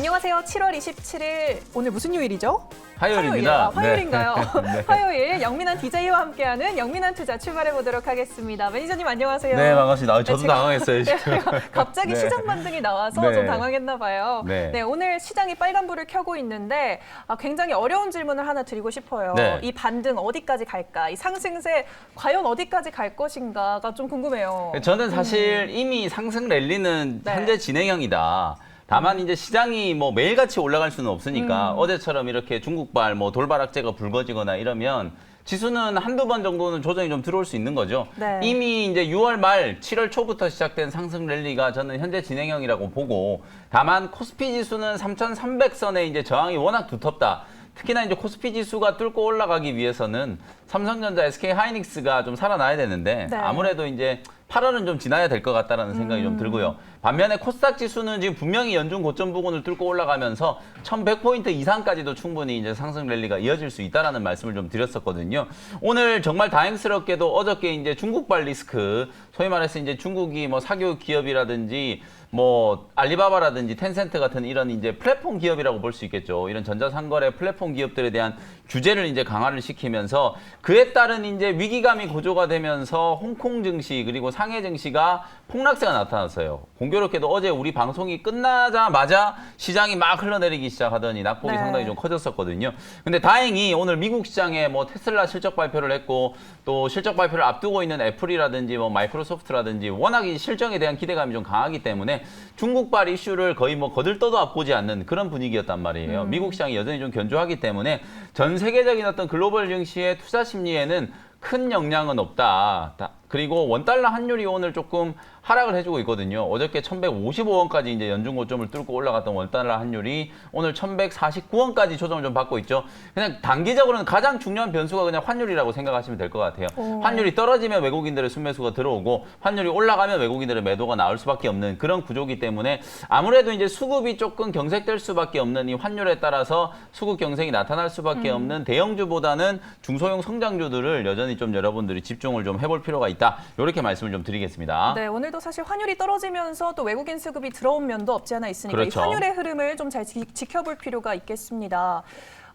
안녕하세요. 7월 27일 오늘 무슨 요일이죠? 화요일입니다. 화요일인가요? 네. 화요일 영민한 DJ와 함께하는 영민한 투자 출발해 보도록 하겠습니다. 매니저님 안녕하세요. 네, 반갑습니다. 아, 저도 네, 제가- 당황했어요, 지금. 갑자기 네. 시장 반등이 나와서 네. 좀 당황했나 봐요. 네. 오늘 시장이 빨간 불을 켜고 있는데 아, 굉장히 어려운 질문을 하나 드리고 싶어요. 네. 이 반등 어디까지 갈까? 이 상승세 과연 어디까지 갈 것인가가 좀 궁금해요. 저는 사실 이미 상승 랠리는 네. 현재 진행형이다. 다만 이제 시장이 뭐 매일같이 올라갈 수는 없으니까 음. 어제처럼 이렇게 중국발 뭐 돌바락제가 불거지거나 이러면 지수는 한두 번 정도는 조정이 좀 들어올 수 있는 거죠. 네. 이미 이제 6월 말, 7월 초부터 시작된 상승 랠리가 저는 현재 진행형이라고 보고 다만 코스피 지수는 3,300선에 이제 저항이 워낙 두텁다. 특히나 이제 코스피 지수가 뚫고 올라가기 위해서는 삼성전자, SK 하이닉스가 좀 살아나야 되는데 네. 아무래도 이제 8월은 좀 지나야 될 것 같다라는 생각이 좀 들고요. 반면에 코스닥 지수는 지금 분명히 연중 고점 부근을 뚫고 올라가면서 1,100포인트 이상까지도 충분히 이제 상승 랠리가 이어질 수 있다라는 말씀을 좀 드렸었거든요. 오늘 정말 다행스럽게도 어저께 이제 중국발 리스크, 소위 말해서 이제 중국이 뭐 사교 기업이라든지 뭐 알리바바라든지 텐센트 같은 이런 이제 플랫폼 기업이라고 볼 수 있겠죠. 이런 전자상거래 플랫폼 기업들에 대한 규제를 이제 강화를 시키면서 그에 따른 이제 위기감이 고조가 되면서 홍콩 증시 그리고 상해 증시가 폭락세가 나타났어요. 공교롭게도 어제 우리 방송이 끝나자마자 시장이 막 흘러내리기 시작하더니 낙폭이 네. 상당히 좀 커졌었거든요. 근데 다행히 오늘 미국 시장에 뭐 테슬라 실적 발표를 했고 또 실적 발표를 앞두고 있는 애플이라든지 뭐 마이크로소프트라든지 워낙 이 실적에 대한 기대감이 좀 강하기 때문에 중국발 이슈를 거의 뭐 거들떠도 앞보지 않는 그런 분위기였단 말이에요. 미국 시장이 여전히 좀 견조하기 때문에 전 세계적인 어떤 글로벌 증시의 투자 심리에는 큰 영향은 없다. 다- 그리고 원달러 환율이 오늘 조금 하락을 해주고 있거든요. 어저께 1155원까지 이제 연중 고점을 뚫고 올라갔던 원달러 환율이 오늘 1149원까지 조정을 좀 받고 있죠. 그냥 단기적으로는 가장 중요한 변수가 그냥 환율이라고 생각하시면 될 것 같아요. 오. 환율이 떨어지면 외국인들의 순매수가 들어오고 환율이 올라가면 외국인들의 매도가 나올 수밖에 없는 그런 구조기 때문에 아무래도 이제 수급이 조금 경색될 수밖에 없는 이 환율에 따라서 수급 경색이 나타날 수밖에 없는 대형주보다는 중소형 성장주들을 여전히 좀 여러분들이 집중을 좀 해볼 필요가 있 다. 이렇게 말씀을 좀 드리겠습니다. 네, 오늘도 사실 환율이 떨어지면서 또 외국인 수급이 들어온 면도 없지 않아 있으니까 그렇죠. 이 환율의 흐름을 좀 잘 지켜볼 필요가 있겠습니다.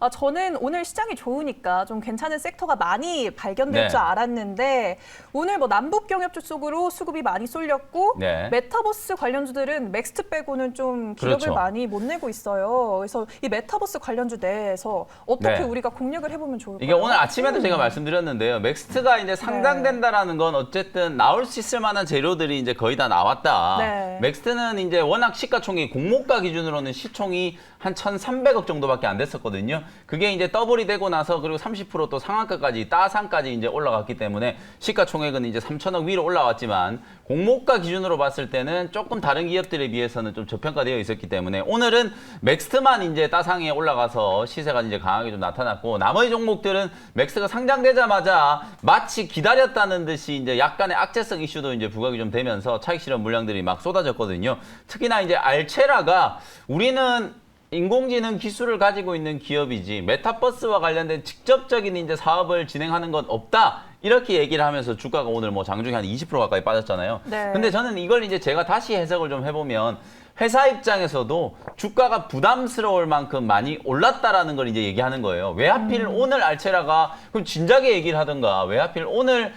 아, 저는 오늘 시장이 좋으니까 좀 괜찮은 섹터가 많이 발견될 네. 줄 알았는데 오늘 뭐 남북 경협 주 쪽으로 수급이 많이 쏠렸고 네. 메타버스 관련주들은 맥스트 빼고는 좀 기록을 그렇죠. 많이 못 내고 있어요. 그래서 이 메타버스 관련주 내에서 어떻게 네. 우리가 공략을 해보면 좋을까요? 이게 오늘 아침에도 제가 말씀드렸는데요. 맥스트가 이제 상장된다라는 건 어쨌든 나올 수 있을 만한 재료들이 이제 거의 다 나왔다. 네. 맥스트는 이제 워낙 시가총이 공모가 기준으로는 시총이 한 1,300억 정도밖에 안 됐었거든요. 그게 이제 더블이 되고 나서 그리고 30%또 상한가까지 따상까지 이제 올라갔기 때문에 시가총액은 이제 3천억 위로 올라왔지만 공모가 기준으로 봤을 때는 조금 다른 기업들에 비해서는 좀 저평가되어 있었기 때문에 오늘은 맥스트만 이제 따상에 올라가서 시세가 이제 강하게 좀 나타났고 나머지 종목들은 맥스가 상장되자마자 마치 기다렸다는 듯이 이제 약간의 악재성 이슈도 이제 부각이 좀 되면서 차익 실현 물량들이 막 쏟아졌거든요. 특히나 이제 알체라가 우리는 인공지능 기술을 가지고 있는 기업이지 메타버스와 관련된 직접적인 이제 사업을 진행하는 건 없다. 이렇게 얘기를 하면서 주가가 오늘 뭐 장중에 한 20% 가까이 빠졌잖아요. 네. 근데 저는 이걸 이제 제가 다시 해석을 좀 해보면 회사 입장에서도 주가가 부담스러울 만큼 많이 올랐다라는 걸 이제 얘기하는 거예요. 왜 하필 오늘 알체라가 그럼 진작에 얘기를 하던가 왜 하필 오늘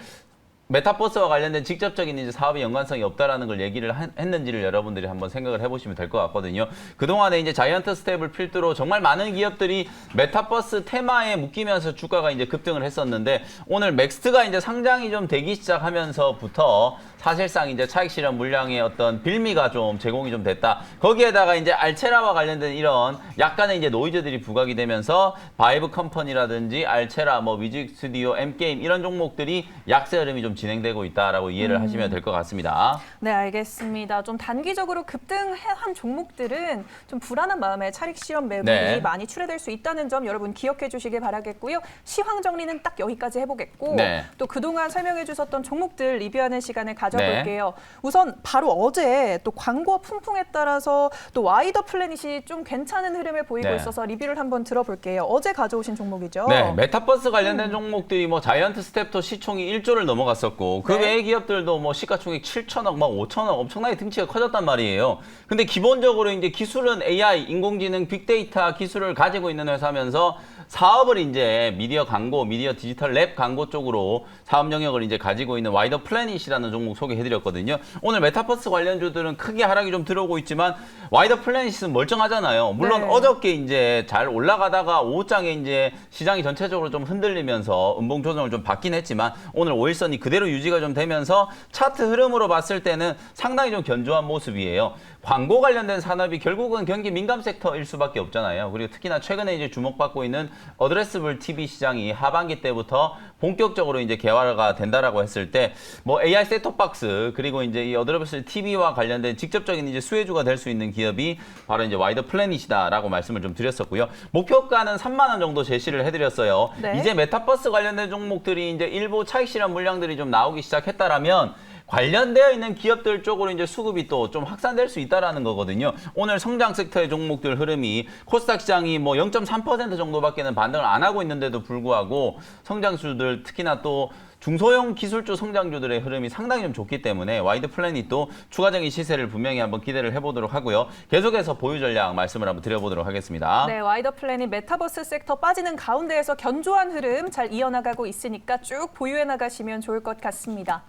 메타버스와 관련된 직접적인 이제 사업의 연관성이 없다라는 걸 얘기를 한- 했는지를 여러분들이 한번 생각을 해보시면 될 것 같거든요. 그동안에 이제 자이언트 스텝을 필두로 정말 많은 기업들이 메타버스 테마에 묶이면서 주가가 이제 급등을 했었는데 오늘 맥스트가 이제 상장이 좀 되기 시작하면서부터 사실상 이제 차익 실현 물량의 어떤 빌미가 좀 제공이 좀 됐다. 거기에다가 이제 알체라와 관련된 이런 약간의 이제 노이즈들이 부각이 되면서 바이브 컴퍼니라든지 알체라, 뭐 뮤직 스튜디오, M 게임 이런 종목들이 약세 흐름이 좀 진행되고 있다라고 이해를 하시면 될 것 같습니다. 네, 알겠습니다. 좀 단기적으로 급등한 종목들은 좀 불안한 마음에 차익 실현 매물이 네. 많이 출회될 수 있다는 점 여러분 기억해 주시길 바라겠고요. 시황 정리는 딱 여기까지 해보겠고 네. 또 그동안 설명해 주셨던 종목들 리뷰하는 시간을 가져볼게요. 우선 바로 어제 또 광고 풍풍에 따라서 또 와이더 플래닛이 좀 괜찮은 흐름을 보이고 네. 있어서 리뷰를 한번 들어볼게요. 어제 가져오신 종목이죠. 네, 메타버스 관련된 종목들이 뭐 자이언트 스텝도 시총이 1조를 넘어갔었고 나왔었고 그 네. 외의 기업들도 뭐 시가총액 7천억, 막 5천억 엄청나게 등치가 커졌단 말이에요. 근데 기본적으로 이제 기술은 AI, 인공지능, 빅데이터 기술을 가지고 있는 회사면서 사업을 이제 미디어 광고, 미디어 디지털 랩 광고 쪽으로 사업 영역을 이제 가지고 있는 와이더 플래닛이라는 종목 소개해드렸거든요. 오늘 메타버스 관련주들은 크게 하락이 좀 들어오고 있지만 와이더 플래닛은 멀쩡하잖아요. 물론 네. 어저께 이제 잘 올라가다가 오후장에 이제 시장이 전체적으로 좀 흔들리면서 음봉 조정을 좀 받긴 했지만 오늘 5일선이 그대로 유지가 좀 되면서 차트 흐름으로 봤을 때는 상당히 좀 견조한 모습이에요. 광고 관련된 산업이 결국은 경기 민감 섹터일 수밖에 없잖아요. 그리고 특히나 최근에 이제 주목받고 있는 어드레스블 TV 시장이 하반기 때부터 본격적으로 이제 개화가 된다라고 했을 때 뭐 AI 셋톱박스 그리고 이제 이 어드레스블 TV와 관련된 직접적인 이제 수혜주가 될 수 있는 기업이 바로 이제 와이더 플래닛이다라고 말씀을 좀 드렸었고요. 목표가는 3만 원 정도 제시를 해드렸어요. 네. 이제 메타버스 관련된 종목들이 이제 일부 차익 실현 물량들이 좀 나오기 시작했다라면 관련되어 있는 기업들 쪽으로 이제 수급이 또 좀 확산될 수 있다라는 거거든요. 오늘 성장 섹터의 종목들 흐름이 코스닥 시장이 뭐 0.3% 정도밖에는 반등을 안 하고 있는데도 불구하고 성장주들 특히나 또 중소형 기술주 성장주들의 흐름이 상당히 좀 좋기 때문에 와이드 플래닛도 추가적인 시세를 분명히 한번 기대를 해보도록 하고요. 계속해서 보유 전략 말씀을 한번 드려보도록 하겠습니다. 네, 와이더 플랜이 메타버스 섹터 빠지는 가운데에서 견조한 흐름 잘 이어나가고 있으니까 쭉 보유해 나가시면 좋을 것 같습니다.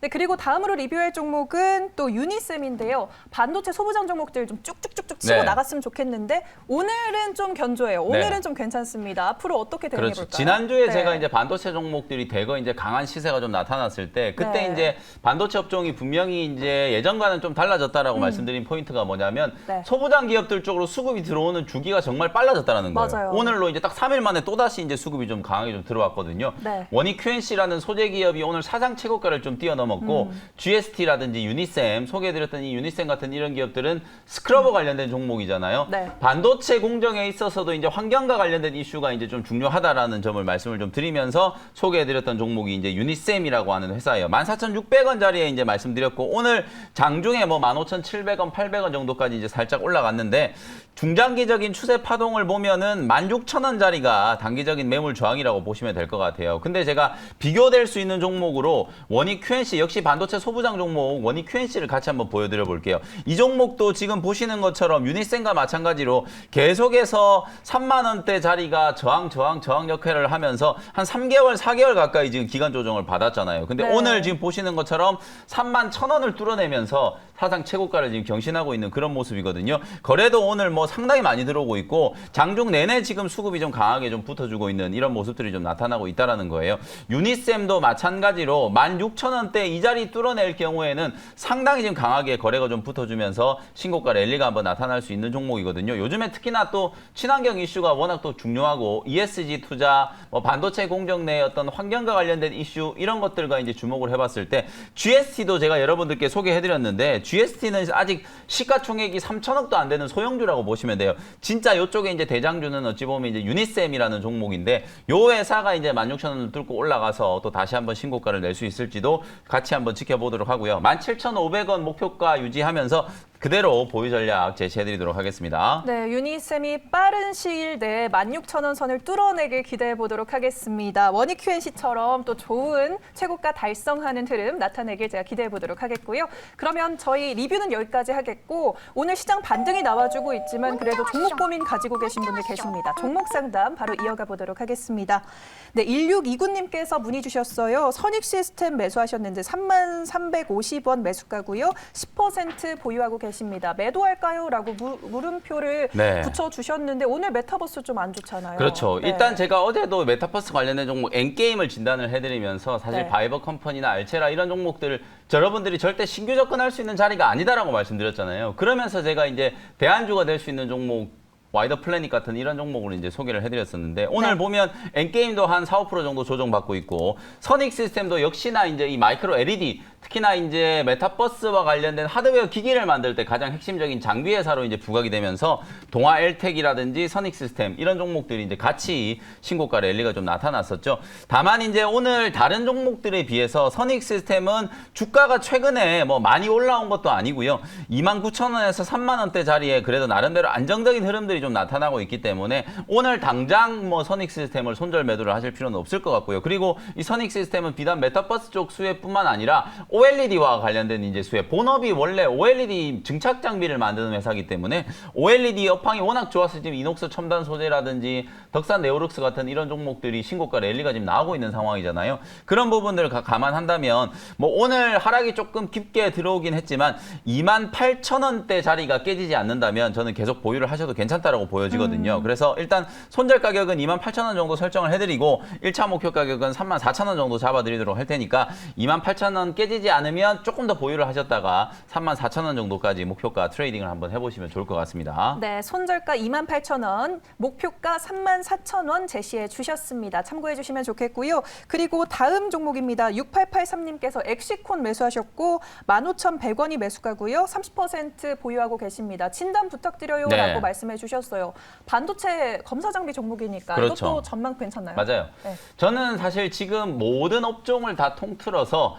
네, 그리고 다음으로 리뷰할 종목은 또 유니셈인데요. 반도체 소부장 종목들 좀 쭉쭉쭉쭉 치고 네. 나갔으면 좋겠는데 오늘은 좀 견조해요. 오늘은 네. 좀 괜찮습니다. 앞으로 어떻게 대응해 그렇죠. 볼까요? 지난주에 네. 제가 이제 반도체 종목들이 대거 이제 강한 시세가 좀 나타났을 때 그때 네. 이제 반도체 업종이 분명히 이제 예전과는 좀 달라졌다라고 말씀드린 포인트가 뭐냐면 음. 네. 소부장 기업들 쪽으로 수급이 들어오는 주기가 정말 빨라졌다라는 거예요. 맞아요. 오늘로 이제 딱 3일 만에 또다시 이제 수급이 좀 강하게 좀 들어왔거든요. 네. 원익 QNC라는 소재 기업이 오늘 사상 최고가를 좀 뛰어넘 었고 음. GST라든지 유니셈 소개해드렸던 이 유니셈 같은 이런 기업들은 스크러버 관련된 종목이잖아요. 네. 반도체 공정에 있어서도 이제 환경과 관련된 이슈가 이제 좀 중요하다라는 점을 말씀을 좀 드리면서 소개해드렸던 종목이 이제 유니셈이라고 하는 회사예요. 14,600원짜리에 이제 말씀드렸고 오늘 장중에 뭐 15,700원, 800원 정도까지 이제 살짝 올라갔는데 중장기적인 추세 파동을 보면은 16,000원짜리가 단기적인 매물 저항이라고 보시면 될 것 같아요. 근데 제가 비교될 수 있는 종목으로 원익 QNC 역시 반도체 소부장 종목 원익 QNC를 같이 한번 보여드려 볼게요. 이 종목도 지금 보시는 것처럼 유니센과 마찬가지로 계속해서 3만 원대 자리가 저항 저항 저항 역할을 하면서 한 3개월 4개월 가까이 지금 기간 조정을 받았잖아요. 근데 네. 오늘 지금 보시는 것처럼 3만 1천 원을 뚫어내면서 사상 최고가를 지금 경신하고 있는 그런 모습이거든요. 거래도 오늘 뭐 상당히 많이 들어오고 있고 장중 내내 지금 수급이 좀 강하게 좀 붙어주고 있는 이런 모습들이 좀 나타나고 있다라는 거예요. 유니셈도 마찬가지로 16,000원대 이 자리 뚫어낼 경우에는 상당히 지금 강하게 거래가 좀 붙어주면서 신고가 랠리가 한번 나타날 수 있는 종목이거든요. 요즘에 특히나 또 친환경 이슈가 워낙 또 중요하고 ESG 투자, 뭐 반도체 공정 내 어떤 환경과 관련된 이슈 이런 것들과 이제 주목을 해봤을 때 GST도 제가 여러분들께 소개해드렸는데 GST는 아직 시가총액이 3천억도 안 되는 소형주라고 보시면 돼요. 진짜 이쪽에 이제 대장주는 어찌 보면 이제 유니셈이라는 종목인데 요 회사가 이제 16,000원을 뚫고 올라가서 또 다시 한번 신고가를 낼 수 있을지도 같이 한번 지켜보도록 하고요. 17,500원 목표가 유지하면서 그대로 보유 전략 제시해드리도록 하겠습니다. 네, 유니셈이 빠른 시일 내에 16,000원 선을 뚫어내길 기대해 보도록 하겠습니다. 원익 QNC처럼 또 좋은 최고가 달성하는 흐름 나타내길 제가 기대해 보도록 하겠고요. 그러면 저희 리뷰는 여기까지 하겠고 오늘 시장 반등이 나와주고 있지만 그래도 종목 고민 가지고 계신 분들 계십니다. 종목 상담 바로 이어가 보도록 하겠습니다. 네, 1629님께서 문의 주셨어요. 선익 시스템 매수하셨는데 3만 350원 매수가고요. 10% 보유하고 계 십니다. 매도할까요? 라고 무- 물음표를 네. 붙여주셨는데 오늘 메타버스 좀 안 좋잖아요. 그렇죠. 네. 일단 제가 어제도 메타버스 관련된 종목 엔게임을 진단을 해드리면서 사실 네. 바이버 컴퍼니나 알체라 이런 종목들을 여러분들이 절대 신규 접근할 수 있는 자리가 아니다라고 말씀드렸잖아요. 그러면서 제가 이제 대안주가 될 수 있는 종목 와이더 플래닛 같은 이런 종목을 이제 소개를 해드렸었는데 오늘 네. 보면 엔게임도 한 4, 5% 정도 조정받고 있고 선익 시스템도 역시나 이제 이 마이크로 LED 특히나 이제 메타버스와 관련된 하드웨어 기기를 만들 때 가장 핵심적인 장비 회사로 이제 부각이 되면서 동아 엘텍이라든지 선익 시스템 이런 종목들이 이제 같이 신고가 랠리가 좀 나타났었죠. 다만 이제 오늘 다른 종목들에 비해서 선익 시스템은 주가가 최근에 뭐 많이 올라온 것도 아니고요. 29,000원에서 3만 원대 자리에 그래도 나름대로 안정적인 흐름들이 것들이 좀 나타나고 있기 때문에 오늘 당장 뭐 선익 시스템을 손절 매도를 하실 필요는 없을 것 같고요. 그리고 이 선익 시스템은 비단 메타버스 쪽 수혜뿐만 아니라 OLED와 관련된 이제 수혜. 본업이 원래 OLED 증착 장비를 만드는 회사이기 때문에 OLED 업황이 워낙 좋아서 지금 이녹스 첨단 소재라든지 덕산 네오룩스 같은 이런 종목들이 신고가 랠리가 지금 나오고 있는 상황이잖아요. 그런 부분들을 가- 감안한다면 뭐 오늘 하락이 조금 깊게 들어오긴 했지만 2만 8천 원대 자리가 깨지지 않는다면 저는 계속 보유를 하셔도 괜찮다 라고 보여지거든요. 그래서 일단 손절 가격은 2만 8천 원 정도 설정을 해드리고 1차 목표 가격은 3만 4천 원 정도 잡아드리도록 할 테니까 2만 8천 원 깨지지 않으면 조금 더 보유를 하셨다가 3만 4천 원 정도까지 목표가 트레이딩을 한번 해보시면 좋을 것 같습니다. 네, 손절가 28,000원, 목표가 34,000원 제시해 주셨습니다. 참고해 주시면 좋겠고요. 그리고 다음 종목입니다. 6883님께서 엑시콘 매수하셨고 15,100원이 매수가고요. 30% 보유하고 계십니다. 진단 부탁드려요라고 네. 말씀해 주셨 어요. 반도체 검사 장비 종목이니까 그렇죠. 이것도 전망 괜찮나요? 맞아요. 네. 저는 사실 지금 모든 업종을 다 통틀어서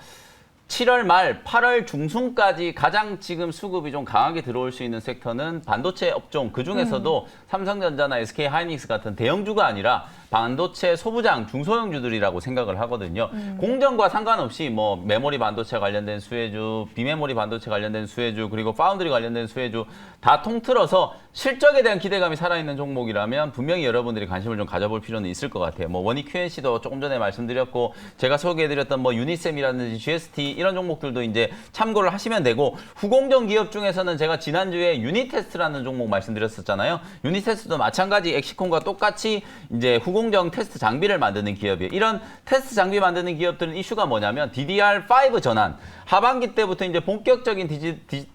7월 말, 8월 중순까지 가장 지금 수급이 좀 강하게 들어올 수 있는 섹터는 반도체 업종, 그 중에서도 삼성전자나 SK 하이닉스 같은 대형주가 아니라 반도체 소부장, 중소형주들이라고 생각을 하거든요. 공정과 상관없이 뭐 메모리 반도체 관련된 수혜주, 비메모리 반도체 관련된 수혜주, 그리고 파운드리 관련된 수혜주 다 통틀어서 실적에 대한 기대감이 살아있는 종목이라면 분명히 여러분들이 관심을 좀 가져볼 필요는 있을 것 같아요. 뭐 원익 QNC도 조금 전에 말씀드렸고 제가 소개해드렸던 뭐 유니셈이라든지 GST 이런 종목들도 이제 참고를 하시면 되고 후공정 기업 중에서는 제가 지난주에 유니테스트라는 종목 말씀드렸었잖아요. 유니테스트도 마찬가지 엑시콘과 똑같이 이제 후공 정 테스트 장비를 만드는 기업이에요. 이런 테스트 장비 만드는 기업들은 이슈가 뭐냐면 DDR5 전환. 하반기 때부터 이제 본격적인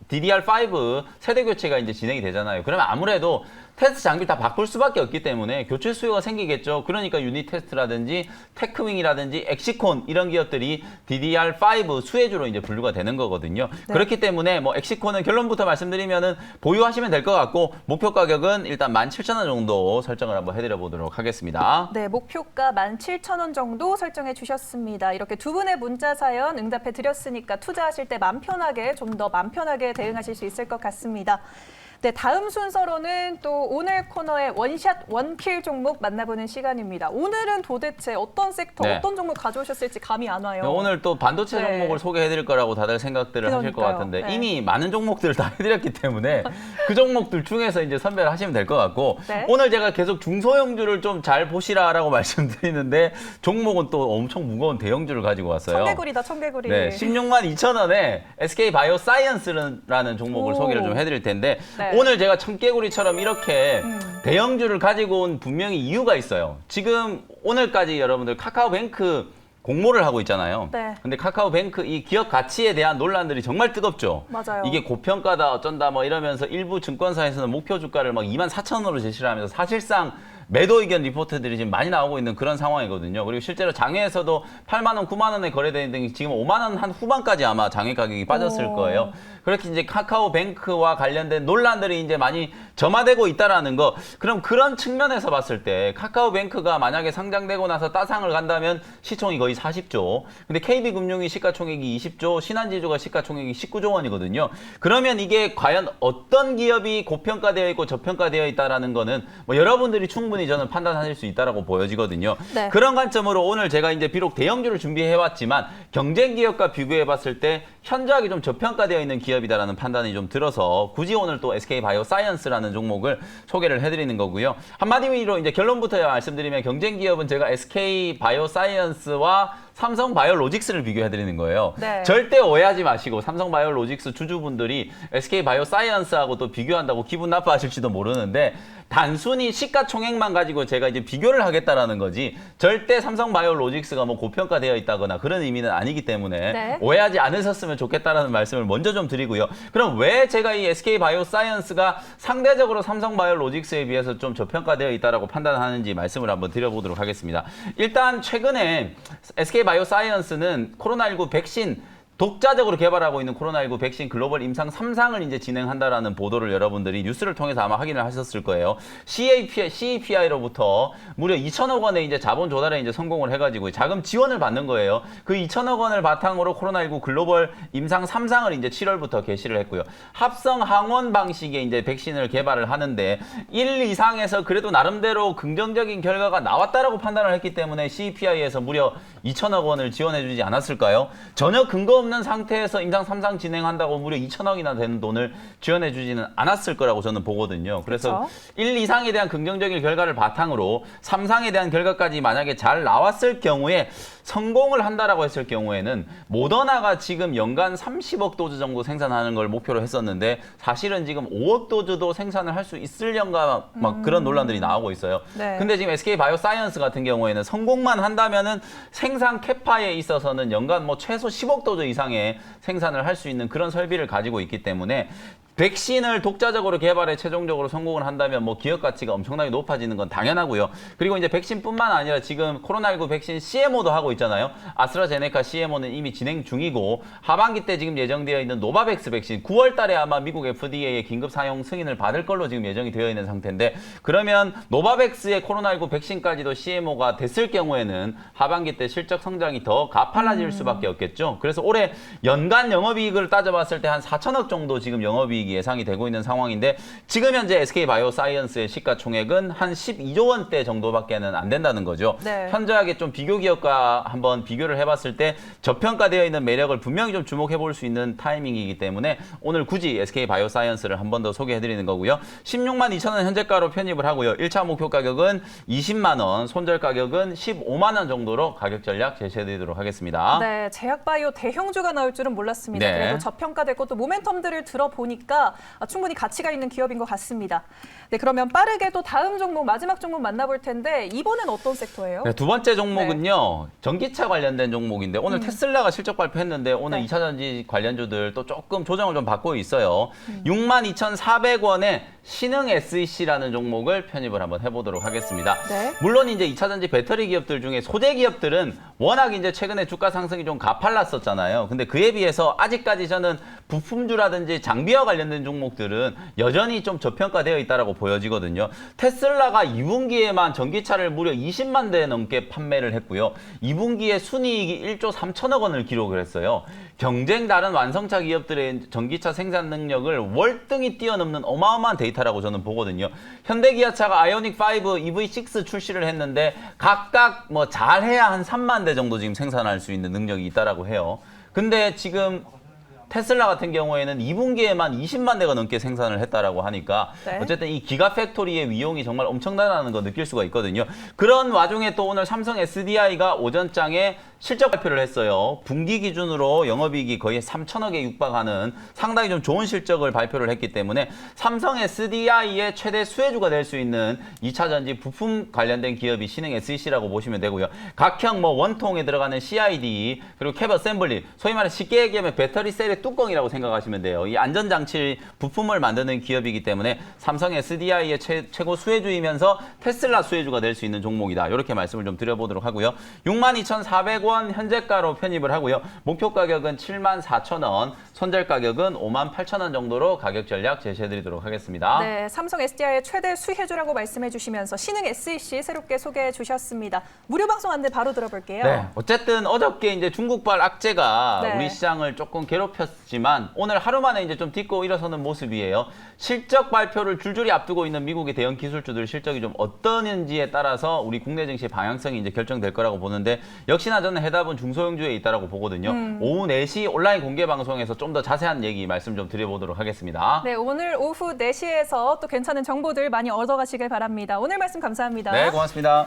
DDR5 세대 교체가 이제 진행이 되잖아요. 그러면 아무래도 테스트 장비 다 바꿀 수밖에 없기 때문에 교체 수요가 생기겠죠. 그러니까 유닛 테스트라든지 테크윙이라든지 엑시콘 이런 기업들이 DDR5 수혜주로 이제 분류가 되는 거거든요. 네. 그렇기 때문에 뭐 엑시콘은 결론부터 말씀드리면은 보유하시면 될 것 같고 목표 가격은 일단 17,000원 정도 설정을 한번 해드려 보도록 하겠습니다. 네, 목표가 17,000원 정도 설정해 주셨습니다. 이렇게 두 분의 문자 사연 응답해 드렸으니까 투자하실 때맘 편하게 좀더맘 편하게 대응하실 수 있을 것 같습니다. 네, 다음 순서로는 또 오늘 코너의 원샷 원킬 종목 만나보는 시간입니다. 오늘은 도대체 어떤 섹터, 네. 어떤 종목 가져오셨을지 감이 안 와요. 오늘 또 반도체 네. 종목을 소개해드릴 거라고 다들 생각들을 하실 것 그러니까요. 같은데 네. 이미 많은 종목들을 다 해드렸기 때문에 그 종목들 중에서 이제 선별을 하시면 될 것 같고 네. 오늘 제가 계속 중소형주를 좀 잘 보시라라고 말씀드리는데 종목은 또 엄청 무거운 대형주를 가지고 왔어요. 청개구리다, 청개구리. 네, 16만 2천 원에 SK 바이오 사이언스라는 종목을 오. 소개를 좀 해드릴 텐데 네. 오늘 제가 청개구리처럼 이렇게 음. 대형주를 가지고 온 분명히 이유가 있어요. 지금 오늘까지 여러분들 카카오뱅크 공모를 하고 있잖아요. 네. 근데 카카오뱅크 이 기업 가치에 대한 논란들이 정말 뜨겁죠. 맞아요. 이게 고평가다 어쩐다 뭐 이러면서 일부 증권사에서는 목표 주가를 막 2만 4천 원으로 제시를 하면서 사실상 매도 의견 리포트들이 지금 많이 나오고 있는 그런 상황이거든요. 그리고 실제로 장외에서도 8만 원, 9만 원에 거래되는 등이 지금 5만 원 한 후반까지 아마 장외 가격이 빠졌을 오. 거예요. 그렇게 이제 카카오뱅크와 관련된 논란들이 이제 많이 점화되고 있다라는 거. 그럼 그런 측면에서 봤을 때 카카오뱅크가 만약에 상장되고 나서 따상을 간다면 시총이 거의 40조. 근데 KB금융이 시가총액이 20조, 신한지주가 시가총액이 19조 원이거든요. 그러면 이게 과연 어떤 기업이 고평가되어 있고 저평가되어 있다라는 거는 뭐 여러분들이 충분히 저는 판단하실 수 있다라고 보여지거든요. 네. 그런 관점으로 오늘 제가 이제 비록 대형주를 준비해 왔지만 경쟁 기업과 비교해 봤을 때 현저하게 좀 저평가되어 있는 기업이다라는 판단이 좀 들어서 굳이 오늘 또 SK 바이오 사이언스라는 종목을 소개를 해 드리는 거고요. 한마디로 이제 결론부터 말씀드리면 경쟁 기업은 제가 SK 바이오 사이언스와 삼성 바이오로직스를 비교해 드리는 거예요. 네. 절대 오해하지 마시고 삼성 바이오로직스 주주분들이 SK 바이오 사이언스하고 또 비교한다고 기분 나빠하실지도 모르는데 단순히 시가총액만 가지고 제가 이제 비교를 하겠다라는 거지 절대 삼성 바이오로직스가 뭐 고평가되어 있다거나 그런 의미는 아니기 때문에 네. 오해하지 않으셨으면 좋겠다라는 말씀을 먼저 좀 드리고요. 그럼 왜 제가 이 SK 바이오 사이언스가 상대적으로 삼성 바이오로직스에 비해서 좀 저평가되어 있다라고 판단하는지 말씀을 한번 드려보도록 하겠습니다. 일단 최근에 SK 바이오 사이언스는 코로나19 백신 독자적으로 개발하고 있는 코로나19 백신 글로벌 임상 3상을 이제 진행한다라는 보도를 여러분들이 뉴스를 통해서 아마 확인을 하셨을 거예요. CAPI, CEPI로부터 무려 2천억 원의 이제 자본 조달에 이제 성공을 해가지고 자금 지원을 받는 거예요. 그 2천억 원을 바탕으로 코로나19 글로벌 임상 3상을 이제 7월부터 개시를 했고요. 합성 항원 방식의 이제 백신을 개발을 하는데 1 이상에서 그래도 나름대로 긍정적인 결과가 나왔다라고 판단을 했기 때문에 CEPI에서 무려 2천억 원을 지원해주지 않았을까요? 전혀 근거 없는 상태에서 임상 3상 진행한다고 무려 2천억이나 되는 돈을 지원해 주지는 않았을 거라고 저는 보거든요. 그래서 그쵸. 1 이상에 대한 긍정적인 결과를 바탕으로 3상에 대한 결과까지 만약에 잘 나왔을 경우에 성공을 한다라고 했을 경우에는 모더나가 지금 연간 30억 도즈 정도 생산하는 걸 목표로 했었는데 사실은 지금 5억 도즈도 생산을 할 수 있을련가 막 그런 논란들이 나오고 있어요. 네. 근데 지금 SK 바이오사이언스 같은 경우에는 성공만 한다면은 생산 캐파에 있어서는 연간 뭐 최소 10억 도즈 이상의 생산을 할 수 있는 그런 설비를 가지고 있기 때문에 백신을 독자적으로 개발해 최종적으로 성공을 한다면 뭐 기업 가치가 엄청나게 높아지는 건 당연하고요. 그리고 이제 백신뿐만 아니라 지금 코로나19 백신 CMO도 하고 있잖아요. 아스트라제네카 CMO는 이미 진행 중이고 하반기 때 지금 예정되어 있는 노바백스 백신 9월 달에 아마 미국 FDA의 긴급 사용 승인을 받을 걸로 지금 예정이 되어 있는 상태인데 그러면 노바백스의 코로나19 백신까지도 CMO가 됐을 경우에는 하반기 때 실적 성장이 더 가팔라질 수밖에 없겠죠. 그래서 올해 연간 영업이익을 따져봤을 때 한 4천억 정도 지금 영업이익 이 예상이 되고 있는 상황인데 지금 현재 SK 바이오사이언스의 시가총액은 한 12조 원대 정도밖에는 안 된다는 거죠. 네. 현저하게 좀 비교 기업과 한번 비교를 해봤을 때 저평가되어 있는 매력을 분명히 좀 주목해 볼 수 있는 타이밍이기 때문에 오늘 굳이 SK 바이오사이언스를 한 번 더 소개해 드리는 거고요. 16만 2천 원 현재가로 편입을 하고요. 1차 목표 가격은 20만 원, 손절 가격은 15만 원 정도로 가격 전략 제시해 드리도록 하겠습니다. 네, 제약바이오 대형주가 나올 줄은 몰랐습니다. 네. 그래도 저평가되고 또 모멘텀들을 들어보니까 아, 충분히 가치가 있는 기업인 것 같습니다. 네, 그러면 빠르게 또 다음 종목, 마지막 종목 만나볼 텐데 이번엔 어떤 섹터예요? 네, 두 번째 종목은요. 전기차 관련된 종목인데 오늘 테슬라가 실적 발표했는데 오늘 네. 이 2차 전지 관련주들 또 조금 조정을 좀 받고 있어요. 음. 62,400원에 신흥 SEC라는 종목을 편입을 한번 해보도록 하겠습니다. 네. 물론 이제 2차 전지 배터리 기업들 중에 소재 기업들은 워낙 이제 최근에 주가 상승이 좀 가팔랐었잖아요. 근데 그에 비해서 아직까지 저는 부품주라든지 장비와 관련된 종목들은 여전히 좀 저평가되어 있다라고 보여지거든요. 테슬라가 2분기에만 전기차를 무려 20만 대 넘게 판매를 했고요. 2분기에 순이익이 1조 3천억 원을 기록을 했어요. 경쟁 다른 완성차 기업들의 전기차 생산 능력을 월등히 뛰어넘는 어마어마한 데이터라고 저는 보거든요. 현대기아차가 아이오닉 5, EV6 출시를 했는데 각각 뭐 잘해야 한 3만 대 정도 지금 생산할 수 있는 능력이 있다라고 해요. 근데 지금 테슬라 같은 경우에는 2분기에만 20만 대가 넘게 생산을 했다라고 하니까 네. 어쨌든 이 기가 팩토리의 위용이 정말 엄청나다는 거 느낄 수가 있거든요. 그런 와중에 또 오늘 삼성 SDI가 오전장에 실적 발표를 했어요. 분기 기준으로 영업이익이 거의 3천억에 육박하는 상당히 좀 좋은 실적을 발표를 했기 때문에 삼성 SDI의 최대 수혜주가 될 수 있는 2차 전지 부품 관련된 기업이 신흥 SEC라고 보시면 되고요. 각형 뭐 원통에 들어가는 CID 그리고 캡 어셈블리 소위 말해 쉽게 얘기하면 배터리 셀의 뚜껑이라고 생각하시면 돼요. 이 안전장치 부품을 만드는 기업이기 때문에 삼성 SDI의 최, 최고 수혜주이면서 테슬라 수혜주가 될 수 있는 종목이다. 이렇게 말씀을 좀 드려보도록 하고요. 62,400원 현재가로 편입을 하고요. 목표 가격은 74,000원, 손절 가격은 58,000원 정도로 가격 전략 제시해드리도록 하겠습니다. 네, 삼성 SDI의 최대 수혜주라고 말씀해 주시면서 신흥 SEC 새롭게 소개해 주셨습니다. 무료 방송 안내 바로 들어볼게요. 네. 어쨌든 어저께 이제 중국발 악재가 네. 우리 시장을 조금 괴롭혔지만 오늘 하루 만에 이제 좀 딛고 일어서는 모습이에요. 실적 발표를 줄줄이 앞두고 있는 미국의 대형 기술주들 실적이 좀 어떠는지에 따라서 우리 국내 증시 방향성이 이제 결정될 거라고 보는데 역시나 저는 해답은 중소형주에 있다라고 보거든요. 음. 오후 4시 온라인 공개 방송에서 좀 더 자세한 얘기 말씀 좀 드려보도록 하겠습니다. 네, 오늘 오후 4시에서 또 괜찮은 정보들 많이 얻어가시길 바랍니다. 오늘 말씀 감사합니다. 네, 고맙습니다.